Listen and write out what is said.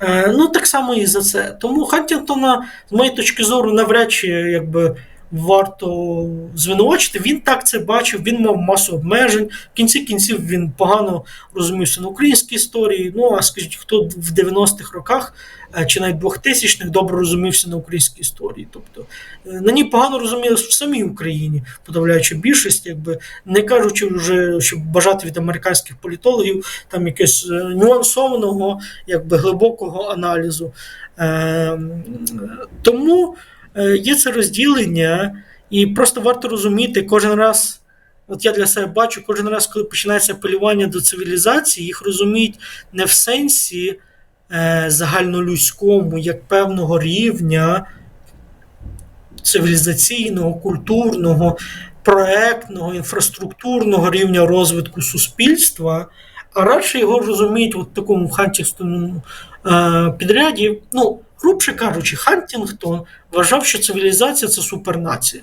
Е, ну, так само і за це. Тому Хантінгтона, з моєї точки зору, навряд чи якби. Варто звинувачити. Він так це бачив, він мав масу обмежень. В кінці кінців він погано розумівся на українській історії. Ну а скажіть, хто в 90-х роках е, чи навіть 2000-х добре розумівся на українській історії. Тобто е, на ній погано розумілися в самій Україні, подавляючи більшість, якби не кажучи вже, щоб бажати від американських політологів там якесь е, нюансованого, якби глибокого аналізу. Е, Тому є це розділення, і просто варто розуміти кожен раз. От я для себе бачу, кожен раз, коли починається апелювання до цивілізації, їх розуміють не в сенсі е, загальнолюдському, як певного рівня цивілізаційного, культурного, проектного, інфраструктурного рівня розвитку суспільства, а радше його розуміють в такому хантінгтонному е, підряді. Ну, грубше кажучи, Хантінгтон вважав, що цивілізація це супернація.